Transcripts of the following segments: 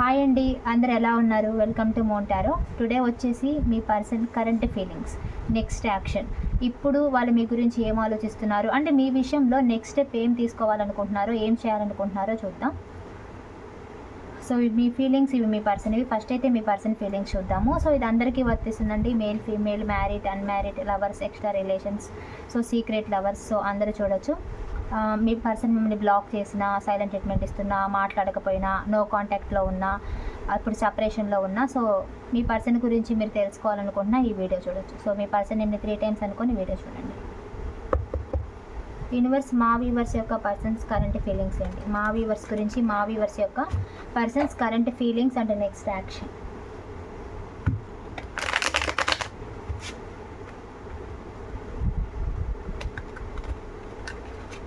Hi అండి. అందరు ఎలా ఉన్నారు? వెల్కమ్ టు మోంటారో టుడే వచ్చేసి మీ person current feelings next action ఇప్పుడు వాళ్ళు మీ గురించి ఏం ఆలోచిస్తున్నారు? అంటే మీ విషయంలో నెక్స్ట్ స్టెప్ ఏం తీసుకోవాలనుకుంటున్నారో ఏం చేయాలనుకుంటున్నారో చూద్దాం. సో మీ ఫీలింగ్స్ ఇవి మీ పర్సన్ ఇవి. ఫస్ట్ అయితే మీ పర్సన్ ఫీలింగ్స్ చూద్దాము. సో ఇది అందరికీ వర్తిస్తుందండి. Male female married unmarried lovers extra relations so secret lovers so అందరూ చూడొచ్చు. మీ పర్సన్ మిమ్మల్ని బ్లాక్ చేసినా సైలెంట్ ట్రీట్మెంట్ ఇస్తున్నా మాట్లాడకపోయినా నో కాంటాక్ట్లో ఉన్నా అప్పుడు సపరేషన్లో ఉన్నా సో మీ పర్సన్ గురించి మీరు తెలుసుకోవాలనుకుంటున్నా ఈ వీడియో చూడొచ్చు. సో మీ పర్సన్ నేను త్రీ టైమ్స్ అనుకుని వీడియో చూడండి. యూనివర్స్ మా వీవర్స్ యొక్క పర్సన్స్ కరెంట్ ఫీలింగ్స్ ఏంటి? మా వీవర్స్ గురించి మా వీవర్స్ యొక్క persons current feelings and next action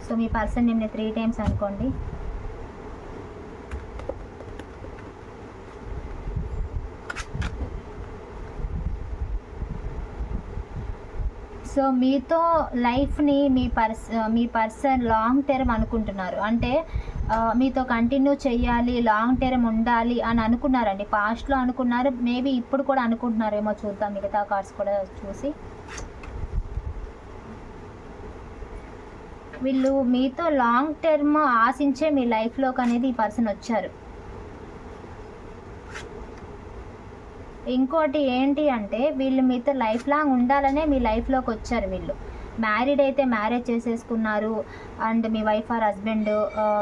so me person నిన్న త్రీ టైమ్స్ అనుకోండి. సో మీతో లైఫ్ని మీ పర్స్ మీ పర్సన్ లాంగ్ టర్మ్ అనుకుంటున్నారు. అంటే మీతో కంటిన్యూ చేయాలి లాంగ్ టర్మ్ ఉండాలి అని అనుకున్నారండి. పాస్ట్లో అనుకున్నారు మేబీ ఇప్పుడు కూడా అనుకుంటున్నారేమో చూద్దాం. మిగతా కార్డ్స్ కూడా చూసి. వీళ్ళు మీతో లాంగ్ టర్మ్ ఆశించే మీ లైఫ్లోకి అనేది ఈ పర్సన్ వచ్చారు. ఇంకోటి ఏంటి అంటే వీళ్ళు మీతో లైఫ్ లాంగ్ ఉండాలనే మీ లైఫ్లోకి వచ్చారు వీళ్ళు. మ్యారీడ్ అయితే మ్యారేజ్ చేసేసుకున్నారు. అండ్ మీ వైఫ్ ఆర్ హస్బెండ్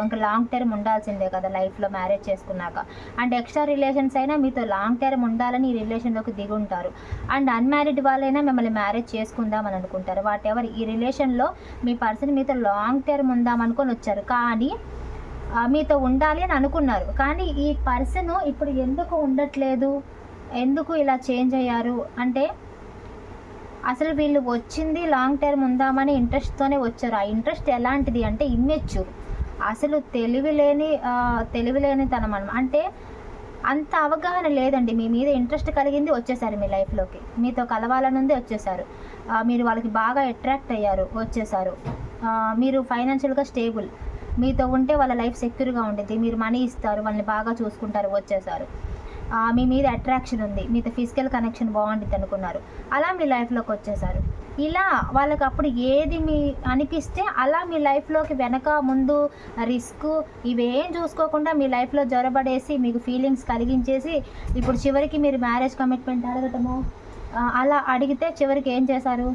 ఇంకా లాంగ్ టర్మ్ ఉండాల్సిందే కదా లైఫ్లో మ్యారేజ్ చేసుకున్నాక. అండ్ ఎక్స్ట్రా రిలేషన్స్ అయినా మీతో లాంగ్ టర్మ్ ఉండాలని ఈ రిలేషన్లోకి దిగుంటారు. అండ్ అన్మ్యారీడ్ వాళ్ళైనా మిమ్మల్ని మ్యారేజ్ చేసుకుందాం అని అనుకుంటారు. వాట్ ఎవర్ ఈ రిలేషన్లో మీ పర్సన్ మీతో లాంగ్ టర్మ్ ఉందామనుకొని వచ్చారు. కానీ మీతో ఉండాలి అని అనుకున్నారు. కానీ ఈ పర్సన్ ఇప్పుడు ఎందుకు ఉండట్లేదు? ఎందుకు ఇలా చేంజ్ అయ్యారు? అంటే అసలు వీళ్ళు వచ్చింది లాంగ్ టర్మ్ ఉందామని ఇంట్రెస్ట్తోనే వచ్చారు. ఆ ఇంట్రెస్ట్ ఎలాంటిది అంటే ఇమ్మెచ్యూర్ అసలు తెలివి లేని తెలివి లేని తనం అంటే అంత అవగాహన లేదండి. మీ మీద ఇంట్రెస్ట్ కలిగింది వచ్చేసారు మీ లైఫ్లోకి మీతో కలవాలనుంది వచ్చేసారు. మీరు వాళ్ళకి బాగా అట్రాక్ట్ అయ్యారు వచ్చేసారు. మీరు ఫైనాన్షియల్గా స్టేబుల్ మీతో ఉంటే వాళ్ళ లైఫ్ సెక్యూర్గా ఉంటుంది మీరు మనీ ఇస్తారు వాళ్ళని బాగా చూసుకుంటారు వచ్చేసారు. మీ మీద అట్రాక్షన్ ఉంది. మీతో ఫిజికల్ కనెక్షన్ బాగుంటుంది అనుకున్నారు. అలా మీ లైఫ్లోకి వచ్చేసారు. ఇలా వాళ్ళకి అప్పుడు ఏది మీ అనిపిస్తే అలా మీ లైఫ్లోకి వెనక ముందు రిస్క్ ఇవేం చూసుకోకుండా మీ లైఫ్లో జ్వరబడేసి మీకు ఫీలింగ్స్ కలిగించేసి ఇప్పుడు చివరికి మీరు మ్యారేజ్ కమిట్మెంట్ అడగటము అలా అడిగితే చివరికి ఏం చేశారు?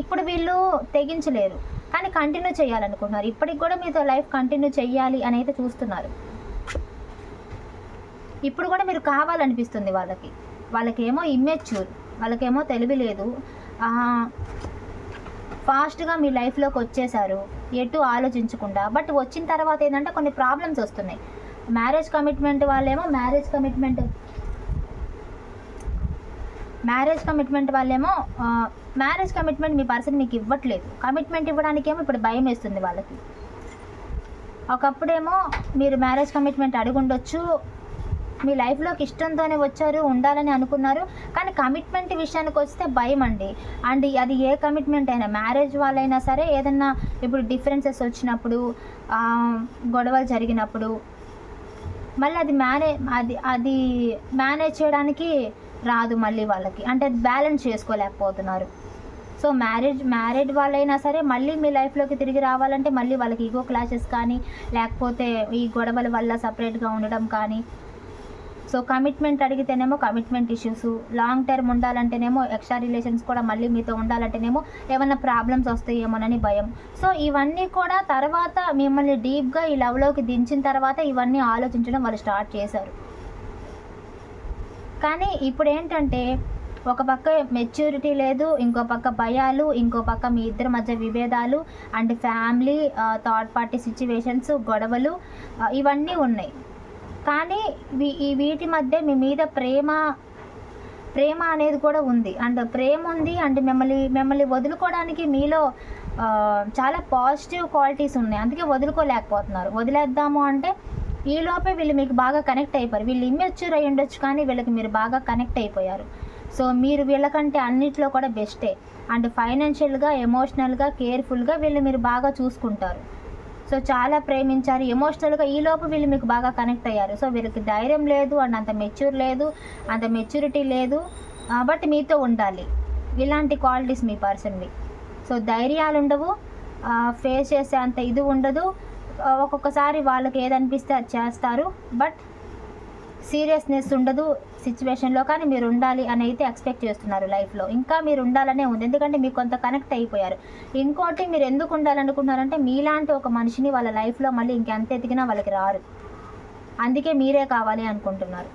ఇప్పుడు వీళ్ళు తెగించలేరు. కానీ కంటిన్యూ చేయాలనుకుంటున్నారు. ఇప్పటికి కూడా మీతో లైఫ్ కంటిన్యూ చేయాలి అని అయితే చూస్తున్నారు. ఇప్పుడు కూడా మీరు కావాలనిపిస్తుంది వాళ్ళకి. వాళ్ళకేమో ఇమ్మెచ్యూర్ వాళ్ళకేమో తెలివి లేదు. ఫాస్ట్గా మీ లైఫ్లోకి వచ్చేసారు ఎటు ఆలోచించకుండా. బట్ వచ్చిన తర్వాత ఏంటంటే కొన్ని ప్రాబ్లమ్స్ వస్తున్నాయి. మ్యారేజ్ కమిట్మెంట్ వాళ్ళేమో మ్యారేజ్ కమిట్మెంట్ మ్యారేజ్ కమిట్మెంట్ వాళ్ళేమో మ్యారేజ్ కమిట్మెంట్ మీ పర్సన్ మీకు ఇవ్వట్లేదు. కమిట్మెంట్ ఇవ్వడానికేమో ఇప్పుడు భయం వేస్తుంది వాళ్ళకి. ఒకప్పుడేమో మీరు మ్యారేజ్ కమిట్మెంట్ అడుగుండొచ్చు మీ లైఫ్లోకి ఇష్టంతోనే వచ్చారు ఉండాలని అనుకున్నారు. కానీ కమిట్మెంట్ విషయానికి వస్తే భయం అండి. అండ్ అది ఏ కమిట్మెంట్ అయినా మ్యారేజ్ వాళ్ళైనా సరే ఏదన్నా ఇప్పుడు డిఫరెన్సెస్ వచ్చినప్పుడు గొడవలు జరిగినప్పుడు మళ్ళీ అది మేనే అది అది మేనేజ్ చేయడానికి రాదు మళ్ళీ వాళ్ళకి. అంటే అది బ్యాలెన్స్ చేసుకోలేకపోతున్నారు. సో మ్యారేజ్ మ్యారేడ్ వాళ్ళైనా సరే మళ్ళీ మీ లైఫ్లోకి తిరిగి రావాలంటే మళ్ళీ వాళ్ళకి ఈగో క్లాషెస్ కానీ లేకపోతే ఈ గొడవల వల్ల సపరేట్గా ఉండడం కానీ సో కమిట్మెంట్ అడిగితేనేమో కమిట్మెంట్ ఇష్యూస్ లాంగ్ టర్మ్ ఉండాలంటేనేమో ఎక్స్ట్రా రిలేషన్స్ కూడా మళ్ళీ మీతో ఉండాలంటేనేమో ఏమైనా ప్రాబ్లమ్స్ వస్తాయేమోనని భయం. సో ఇవన్నీ కూడా తర్వాత మిమ్మల్ని డీప్గా ఈ లవ్లోకి దించిన తర్వాత ఇవన్నీ ఆలోచించడం వాళ్ళు స్టార్ట్ చేశారు. కానీ ఇప్పుడు ఏంటంటే ఒక పక్క మెచ్యూరిటీ లేదు ఇంకో పక్క భయాలు ఇంకో పక్క మీ ఇద్దరి మధ్య విభేదాలు and family third party situations గొడవలు uh, ఇవన్నీ ఉన్నాయి. కానీ ఈ వీటి మధ్య మీ మీద ప్రేమ ప్రేమ అనేది కూడా ఉంది. అండ్ ప్రేమ ఉంది అండ్ మిమ్మల్ని మిమ్మల్ని వదులుకోవడానికి మీలో చాలా పాజిటివ్ క్వాలిటీస్ ఉన్నాయి. అందుకే వదులుకోలేకపోతున్నారు. వదిలేద్దాము అంటే ఈ లోపే వీళ్ళు మీకు బాగా కనెక్ట్ అయిపోయారు. వీళ్ళు ఇమ్మెచ్యూర్ అయి ఉండొచ్చు కానీ వీళ్ళకి మీరు బాగా కనెక్ట్ అయిపోయారు. సో మీరు వీళ్ళకంటే అన్నిట్లో కూడా బెస్టే అండ్ ఫైనాన్షియల్గా ఎమోషనల్గా కేర్ఫుల్గా వీళ్ళు మీరు బాగా చూసుకుంటారు. సో చాలా ప్రేమించారు. ఎమోషనల్గా ఈ లోపు వీళ్ళు మీకు బాగా కనెక్ట్ అయ్యారు. సో వీళ్ళకి ధైర్యం లేదు అండ్ అంత మెచ్యూర్ లేదు అంత మెచ్యూరిటీ లేదు. బట్ మీతో ఉండాలి. ఇలాంటి క్వాలిటీస్ మీ పర్సన్వి సో ధైర్యాలు ఉండవు. ఫేస్ చేసే అంత ఇది ఉండదు. ఒక్కొక్కసారి వాళ్ళకి ఏదనిపిస్తే అది చేస్తారు. బట్ సీరియస్నెస్ ఉండదు సిచ్యువేషన్లో కానీ మీరు ఉండాలి అని అయితే ఎక్స్పెక్ట్ చేస్తున్నారు లైఫ్లో ఇంకా మీరు ఉండాలనే ఉంది. ఎందుకంటే మీకు కొంత కనెక్ట్ అయిపోయారు. ఇంకోటి మీరు ఎందుకు ఉండాలనుకున్నారంటే మీలాంటి ఒక మనిషిని వాళ్ళ లైఫ్లో మళ్ళీ ఇంకెంత ఎదిగినా వాళ్ళకి రారు. అందుకే మీరే కావాలి అనుకుంటున్నారు.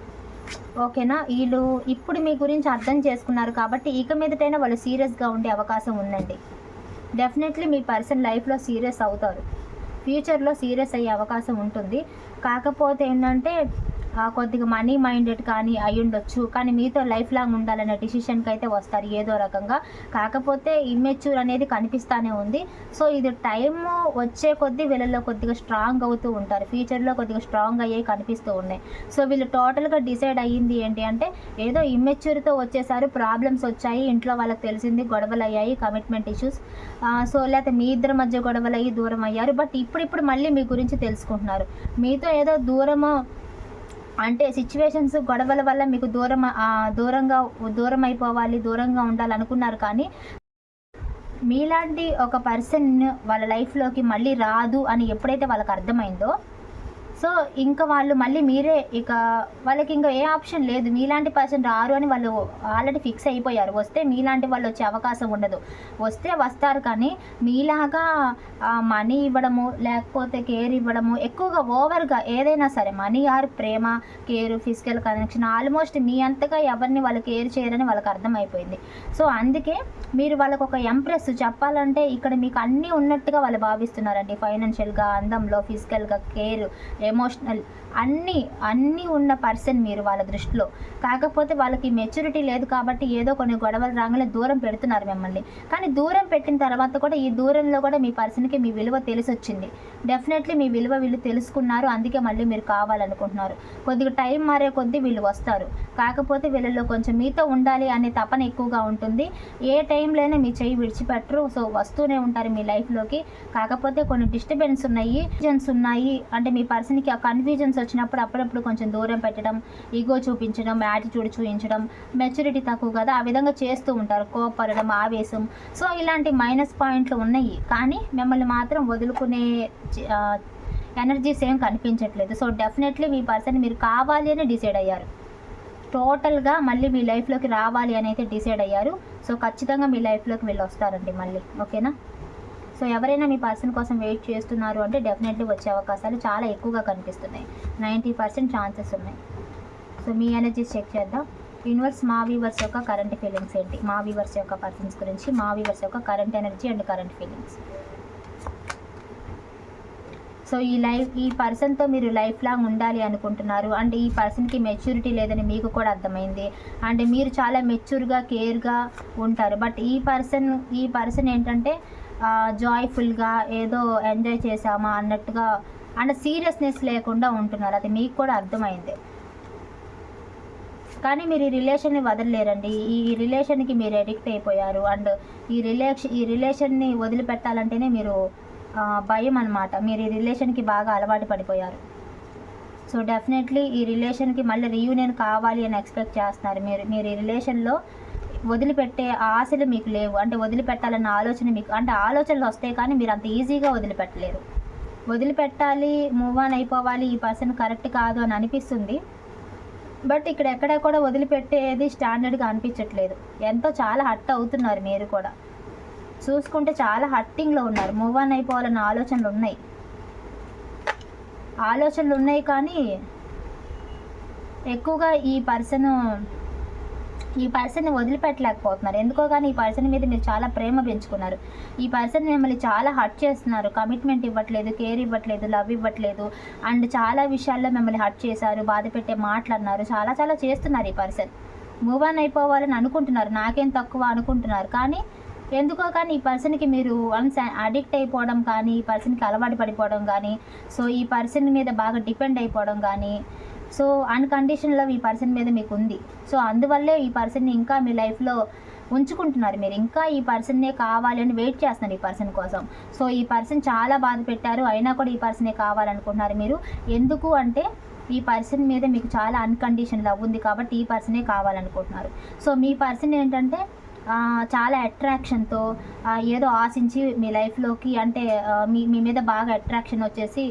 ఓకేనా? వీళ్ళు ఇప్పుడు మీ గురించి అర్థం చేసుకున్నారు కాబట్టి ఇక మీదటైనా వాళ్ళు సీరియస్గా ఉండే అవకాశం ఉందండి. డెఫినెట్లీ మీ పర్సన్ లైఫ్లో సీరియస్ అవుతారు. ఫ్యూచర్లో సీరియస్ అయ్యే అవకాశం ఉంటుంది. కాకపోతే ఏంటంటే కొద్దిగా మనీ మైండెడ్ కానీ అయి ఉండొచ్చు. కానీ మీతో లైఫ్ లాంగ్ ఉండాలనే డిసిషన్కి అయితే వస్తారు ఏదో రకంగా. కాకపోతే ఇమ్మెచ్యూర్ అనేది కనిపిస్తానే ఉంది. సో ఇది టైం వచ్చే కొద్దీ వీళ్ళలో కొద్దిగా స్ట్రాంగ్ అవుతూ ఉంటారు. ఫ్యూచర్లో కొద్దిగా స్ట్రాంగ్ అయ్యే కనిపిస్తూ ఉన్నాయి. సో వీళ్ళు టోటల్గా డిసైడ్ అయ్యింది ఏంటి అంటే ఏదో ఇమ్మెచ్యూర్తో వచ్చేసారు ప్రాబ్లమ్స్ వచ్చాయి ఇంట్లో వాళ్ళకి తెలిసింది గొడవలు అయ్యాయి కమిట్మెంట్ ఇష్యూస్ సో లేకపోతే మీ ఇద్దరి మధ్య గొడవలు అయ్యి దూరం అయ్యారు బట్ ఇప్పుడిప్పుడు మళ్ళీ మీ గురించి తెలుసుకుంటున్నారు. మీతో ఏదో దూరము అంటే సిచ్యువేషన్స్ గొడవల వల్ల మీకు దూరం దూరంగా దూరం అయిపోవాలి దూరంగా ఉండాలనుకున్నారు కానీ మీలాంటి ఒక పర్సన్ వాళ్ళ లైఫ్లోకి మళ్ళీ రాదు అని ఎప్పుడైతే వాళ్ళకి అర్థమైందో సో ఇంకా వాళ్ళు మళ్ళీ మీరే ఇక వాళ్ళకి ఇంకా ఏ ఆప్షన్ లేదు. మీలాంటి పర్సన్ రారు అని వాళ్ళు ఆల్రెడీ ఫిక్స్ అయిపోయారు. వస్తే మీలాంటి వాళ్ళు వచ్చే అవకాశం ఉండదు. వస్తే వస్తారు కానీ మీలాగా మనీ ఇవ్వడము లేకపోతే కేర్ ఇవ్వడము ఎక్కువగా ఓవర్గా ఏదైనా సరే మనీ ఆర్ ప్రేమ కేర్ ఫిజికల్ కనెక్షన్ ఆల్మోస్ట్ మీ అంతగా ఎవరిని వాళ్ళు కేర్ చేయరని వాళ్ళకి అర్థమైపోయింది. సో అందుకే మీరు వాళ్ళకు ఒక ఎంప్రెస్ చెప్పాలంటే ఇక్కడ మీకు అన్నీ ఉన్నట్టుగా వాళ్ళు భావిస్తున్నారండి. ఫైనాన్షియల్గా అందంలో ఫిజికల్గా కేర్ ఎమోషనల్ అన్నీ అన్నీ ఉన్న పర్సన్ మీరు వాళ్ళ దృష్టిలో. కాకపోతే వాళ్ళకి మెచ్యూరిటీ లేదు కాబట్టి ఏదో కొన్ని గొడవలు రాగానే దూరం పెడుతున్నారు మిమ్మల్ని. కానీ దూరం పెట్టిన తర్వాత కూడా ఈ దూరంలో కూడా మీ పర్సన్కి మీ విలువ తెలిసొచ్చింది. డెఫినెట్లీ మీ విలువ వీళ్ళు తెలుసుకున్నారు అందుకే మళ్ళీ మీరు కావాలనుకుంటున్నారు. కొద్దిగా టైం మారే కొద్దీ వీళ్ళు వస్తారు. కాకపోతే వీళ్ళలో కొంచెం మీతో ఉండాలి అనే తపన ఎక్కువగా ఉంటుంది. ఏ టైంలోనే మీ చెయ్యి విడిచిపెట్టరు. సో వస్తూనే ఉంటారు మీ లైఫ్లోకి కాకపోతే కొన్ని డిస్టర్బెన్స్ ఉన్నాయి ఉన్నాయి. అంటే మీ పర్సన్ పర్సన్కి ఆ కన్ఫ్యూజన్స్ వచ్చినప్పుడు అప్పుడప్పుడు కొంచెం దూరం పెట్టడం ఈగో చూపించడం యాటిట్యూడ్ చూపించడం మెచ్యూరిటీ తక్కువ కదా ఆ విధంగా చేస్తూ ఉంటారు. కోపడడం ఆవేశం. సో ఇలాంటి మైనస్ పాయింట్లు ఉన్నాయి. కానీ మిమ్మల్ని మాత్రం వదులుకునే ఎనర్జీస్ ఏం కనిపించట్లేదు. సో డెఫినెట్లీ మీ పర్సన్ మీరు కావాలి అని డిసైడ్ అయ్యారు. టోటల్గా మళ్ళీ మీ లైఫ్లోకి రావాలి అని అయితే డిసైడ్ అయ్యారు. సో ఖచ్చితంగా మీ లైఫ్లోకి వీళ్ళు వస్తారండి మళ్ళీ. ఓకేనా సో ఎవరైనా మీ పర్సన్ కోసం వెయిట్ చేస్తున్నారు అంటే డెఫినెట్లీ వచ్చే అవకాశాలు చాలా ఎక్కువగా కనిపిస్తున్నాయి. నైంటీ పర్సెంట్ ఛాన్సెస్ ఉన్నాయి. సో మీ ఎనర్జీస్ చెక్ చేద్దాం. యూనివర్స్ మా వీవర్స్ యొక్క కరెంట్ ఫీలింగ్స్ ఏంటి? మా వీవర్స్ యొక్క పర్సన్స్ గురించి మా వీవర్స్ యొక్క current energy and current feelings. So ఈ లైఫ్ ఈ పర్సన్తో మీరు లైఫ్ లాంగ్ ఉండాలి అనుకుంటున్నారు. అండ్ ఈ పర్సన్కి మెచ్యూరిటీ లేదని మీకు కూడా అర్థమైంది. అండ్ మీరు చాలా మెచ్యూర్గా కేర్గా ఉంటారు. బట్ ఈ పర్సన్ ఈ పర్సన్ ఏంటంటే జాయ్ఫుల్గా ఏదో ఎంజాయ్ చేసామా అన్నట్టుగా అండ్ సీరియస్నెస్ లేకుండా ఉంటున్నారు. అది మీకు కూడా అర్థమైంది. కానీ మీరు ఈ రిలేషన్ని వదలలేరండి. ఈ రిలేషన్కి మీరు ఎడిక్ట్ అయిపోయారు. అండ్ ఈ రిలేషన్ ఈ రిలేషన్ని వదిలిపెట్టాలంటేనే మీరు భయం అనమాట మీరు ఈ రిలేషన్కి బాగా అలవాటు పడిపోయారు. సో డెఫినెట్లీ ఈ రిలేషన్కి మళ్ళీ రీయూనియన్ కావాలి అని ఎక్స్పెక్ట్ చేస్తున్నారు. మీరు మీరు ఈ రిలేషన్లో వదిలిపెట్టే ఆశలు మీకు లేవు. అంటే వదిలిపెట్టాలన్న ఆలోచన మీకు అంటే ఆలోచనలు వస్తాయి కానీ మీరు అంత ఈజీగా వదిలిపెట్టలేరు. వదిలిపెట్టాలి మూవ్ ఆన్ అయిపోవాలి ఈ పర్సన్ కరెక్ట్ కాదు అని అనిపిస్తుంది. బట్ ఇక్కడ ఎక్కడ కూడా వదిలిపెట్టేది స్టాండర్డ్గా అనిపించట్లేదు. ఎంతో చాలా హట్ అవుతున్నారు మీరు కూడా. చూసుకుంటే చాలా హట్టింగ్లో ఉన్నారు. మూవ్ ఆన్ అయిపోవాలన్న ఆలోచనలు ఉన్నాయి. ఆలోచనలు ఉన్నాయి కానీ ఎక్కువగా ఈ పర్సన్ ఈ పర్సన్ని వదిలిపెట్టలేకపోతున్నారు. ఎందుకో కానీ ఈ పర్సన్ మీద మీరు చాలా ప్రేమ పెంచుకున్నారు. ఈ పర్సన్ మిమ్మల్ని చాలా హర్ట్ చేస్తున్నారు. కమిట్మెంట్ ఇవ్వట్లేదు కేర్ ఇవ్వట్లేదు లవ్ ఇవ్వట్లేదు అండ్ చాలా విషయాల్లో మిమ్మల్ని హర్ట్ చేశారు బాధ పెట్టే మాటలు అన్నారు చాలా చాలా చేస్తున్నారు ఈ పర్సన్. మూవ్ ఆన్ అయిపోవాలని అనుకుంటున్నారు. నాకేం తక్కువ అనుకుంటున్నారు. కానీ ఎందుకో కానీ ఈ పర్సన్కి మీరు వన్స్ అడిక్ట్ అయిపోవడం కానీ ఈ పర్సన్కి అలవాటు పడిపోవడం కానీ సో ఈ పర్సన్ మీద బాగా డిపెండ్ అయిపోవడం కానీ సో అన్కండిషన్ లవ్ ఈ పర్సన్ మీద మీకు ఉంది సో అందువల్లే ఈ పర్సన్ని ఇంకా మీ లైఫ్లో ఉంచుకుంటున్నారు మీరు. ఇంకా ఈ పర్సన్నే కావాలని వెయిట్ చేస్తున్నారు ఈ పర్సన్ కోసం. సో ఈ పర్సన్ చాలా బాధ పెట్టారు. అయినా కూడా ఈ పర్సనే కావాలనుకుంటున్నారు మీరు. ఎందుకు అంటే ఈ పర్సన్ మీద మీకు చాలా అన్కండిషన్ లవ్ ఉంది కాబట్టి ఈ పర్సనే కావాలనుకుంటున్నారు. సో మీ పర్సన్ ఏంటంటే చాలా అట్రాక్షన్తో ఏదో ఆశించి మీ లైఫ్లోకి అంటే మీ మీ మీద బాగా అట్రాక్షన్ వచ్చేసి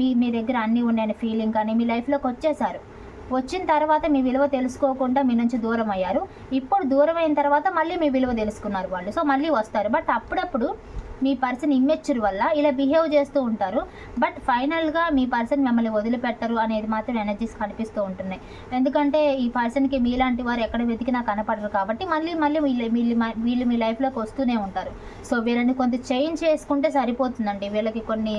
మీ మీ దగ్గర అన్నీ ఉన్నాయని ఫీలింగ్ కానీ మీ లైఫ్లోకి వచ్చేసారు. వచ్చిన తర్వాత మీ విలువ తెలుసుకోకుండా మీ నుంచి దూరం అయ్యారు. ఇప్పుడు దూరం అయిన తర్వాత మళ్ళీ మీ విలువ తెలుసుకున్నారు వాళ్ళు. సో మళ్ళీ వస్తారు. బట్ అప్పుడప్పుడు మీ పర్సన్ ఇమ్మెచ్యూర్ వల్ల ఇలా బిహేవ్ చేస్తూ ఉంటారు. బట్ ఫైనల్గా మీ పర్సన్ మిమ్మల్ని వదిలిపెట్టరు అనేది మాత్రం ఎనర్జీస్ కనిపిస్తూ ఉంటున్నాయి. ఎందుకంటే ఈ పర్సన్కి మీలాంటి వారు ఎక్కడ వెతికినా కనపడరు కాబట్టి మళ్ళీ మళ్ళీ వీళ్ళు వీళ్ళు మీ లైఫ్లోకి వస్తూనే ఉంటారు. సో వీళ్ళని కొంత చేంజ్ చేసుకుంటే సరిపోతుందండి. వీళ్ళకి కొన్ని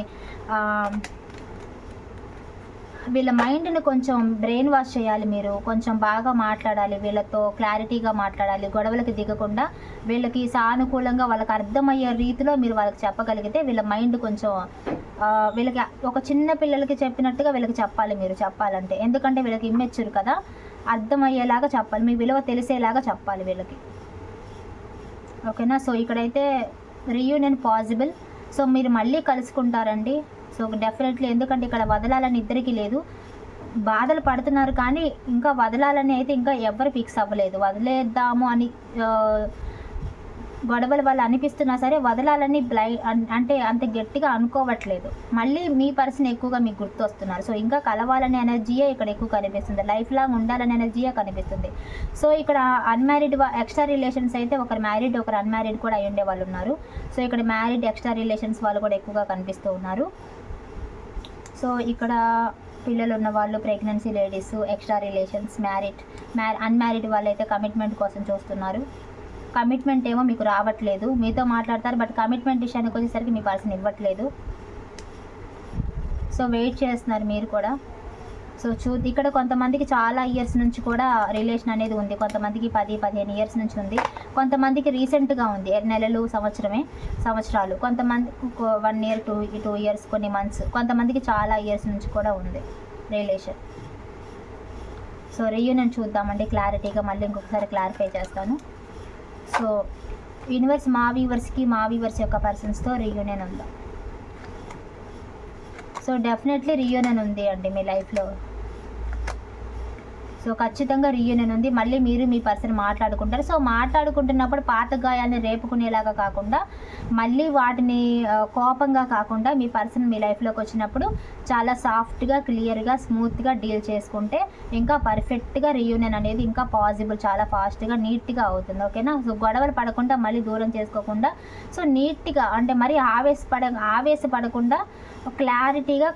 వీళ్ళ మైండ్ని కొంచెం బ్రెయిన్ వాష్ చేయాలి మీరు. కొంచెం బాగా మాట్లాడాలి. వీళ్ళతో క్లారిటీగా మాట్లాడాలి. గొడవలకు దిగకుండా వీళ్ళకి సానుకూలంగా వాళ్ళకి అర్థమయ్యే రీతిలో మీరు వాళ్ళకి చెప్పగలిగితే వీళ్ళ మైండ్ కొంచెం వీళ్ళకి ఒక చిన్న పిల్లలకి చెప్పినట్టుగా వీళ్ళకి చెప్పాలి మీరు చెప్పాలంటే. ఎందుకంటే వీళ్ళకి ఇమ్మెచ్యూర్ కదా. అర్థమయ్యేలాగా చెప్పాలి. మీ విలువ తెలిసేలాగా చెప్పాలి వీళ్ళకి. ఓకేనా? సో ఇక్కడైతే రీయూనియన్ పాసిబుల్ సో మీరు మళ్ళీ కలుసుకుంటారండి. సో డెఫినెట్లీ ఎందుకంటే ఇక్కడ వదలాలని ఇద్దరికీ లేదు. బాధలు పడుతున్నారు కానీ ఇంకా వదలాలని అయితే ఇంకా ఎవరు ఫిక్స్ అవ్వలేదు. వదిలేద్దాము అని గొడవలు వాళ్ళు వల్ల అనిపిస్తున్నా సరే వదలాలని బ్లై అన్- అంటే అంత గట్టిగా అనుకోవట్లేదు. మళ్ళీ మీ పర్సన్ ఎక్కువగా మీకు గుర్తొస్తున్నారు. సో ఇంకా కలవాలనే ఎనర్జీయే ఇక్కడ ఎక్కువ కనిపిస్తుంది. లైఫ్ లాంగ్ ఉండాలనే ఎనర్జీయే కనిపిస్తుంది. సో ఇక్కడ అన్మ్యారీడ్ ఎక్స్ట్రా రిలేషన్స్ అయితే ఒకరు మ్యారీడ్ ఒకరు అన్మ్యారీడ్ కూడా అయ్యుండే వాళ్ళు ఉన్నారు. సో ఇక్కడ మ్యారీడ్ ఎక్స్ట్రా రిలేషన్స్ వాళ్ళు కూడా ఎక్కువగా కనిపిస్తూ ఉన్నారు. సో ఇక్కడ పిల్లలు ఉన్న వాళ్ళు pregnancy ladies extra relations married మ్యా అన్మ్యారీడ్ వాళ్ళు అయితే కమిట్మెంట్ కోసం చూస్తున్నారు. కమిట్మెంట్ ఏమో మీకు రావట్లేదు. మీతో మాట్లాడతారు బట్ కమిట్మెంట్ విషయానికి వచ్చేసరికి మీ పర్సన్ ఇవ్వట్లేదు. సో వెయిట్ చేస్తున్నారు మీరు కూడా. సో చూ ఇక్కడ కొంతమందికి చాలా ఇయర్స్ నుంచి కూడా రిలేషన్ అనేది ఉంది. కొంతమందికి పది పదిహేను ఇయర్స్ నుంచి ఉంది. కొంతమందికి రీసెంట్గా ఉంది. నెలలు సంవత్సరమే సంవత్సరాలు. కొంతమంది one year two two years కొన్ని మంత్స్ కొంతమందికి చాలా ఇయర్స్ నుంచి కూడా ఉంది రిలేషన్ సో రీయూనియన్ చూద్దామండి. క్లారిటీగా మళ్ళీ ఇంకొకసారి క్లారిఫై చేస్తాను. సో యూనివర్స్ మా వ్యూవర్స్కి మా వ్యూవర్స్ యొక్క పర్సన్స్తో రీయూనియన్ ఉందా? సో డెఫినెట్లీ రియూనియన్ ఉంది అండి మీ లైఫ్లో. సో ఖచ్చితంగా రీయూనియన్ ఉంది. మళ్ళీ మీరు మీ పర్సన్ మాట్లాడుకుంటారు. సో మాట్లాడుకుంటున్నప్పుడు పాత గాయాన్ని రేపుకునేలాగా కాకుండా మళ్ళీ వాటిని కోపంగా కాకుండా మీ పర్సన్ మీ లైఫ్లోకి వచ్చినప్పుడు చాలా సాఫ్ట్గా క్లియర్గా స్మూత్గా డీల్ చేసుకుంటే ఇంకా పర్ఫెక్ట్గా రీయూనియన్ అనేది ఇంకా పాసిబుల్ చాలా ఫాస్ట్గా నీట్గా అవుతుంది. ఓకేనా సో గొడవలు పడకుండా మళ్ళీ దూరం చేసుకోకుండా సో నీట్గా అంటే మరి ఆవేశపడ ఆవేశపడకుండా క్లారిటీగా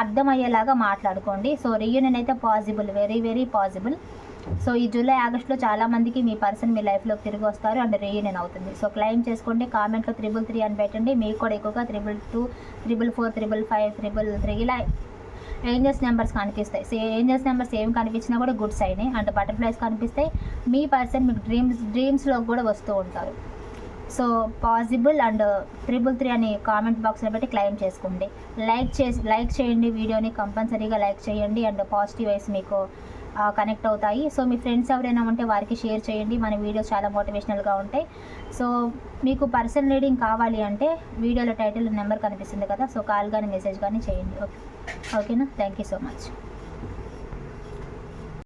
అర్థమయ్యేలాగా మాట్లాడుకోండి. సో రీయూనియన్ అయితే పాసిబుల్ వేరే వెరీ పాసిబుల్ సో ఈ జూలై ఆగస్ట్లో చాలా మందికి మీ పర్సన్ మీ లైఫ్లోకి తిరిగి వస్తారు అండ్ రీయూనియన్ అవుతుంది. సో క్లెయిమ్ చేసుకోండి కామెంట్లో త్రిబుల్ త్రీ అని పెట్టండి. మీకు కూడా ఎక్కువగా triple two triple four triple five triple three ఇలా ఏంజల్స్ నెంబర్స్ కనిపిస్తాయి. సో ఏంజల్స్ నెంబర్స్ ఏం కనిపించినా కూడా గుడ్ సైన్ అండ్ బటర్ఫ్లైస్ కనిపిస్తాయి. మీ పర్సన్ మీకు డ్రీమ్స్ డ్రీమ్స్లో కూడా వస్తూ ఉంటారు. So possible and triple three అని కామెంట్ బాక్స్లో పెట్టి క్లెయిమ్ చేసుకోండి. లైక్ చేసి లైక్ చేయండి వీడియోని కంపల్సరీగా లైక్ చేయండి అండ్ పాజిటివ్ వైస్ మీకు కనెక్ట్ అవుతాయి. సో మీ ఫ్రెండ్స్ ఎవరైనా ఉంటే వారికి షేర్ చేయండి. మన వీడియోస్ చాలా మోటివేషనల్గా ఉంటాయి. సో మీకు పర్సన్ రీడింగ్ కావాలి అంటే వీడియోలో టైటిల్ నెంబర్ కనిపిస్తుంది కదా సో కాల్ కానీ మెసేజ్ కానీ చేయండి. ఓకే. ఓకేనా? Thank you so much.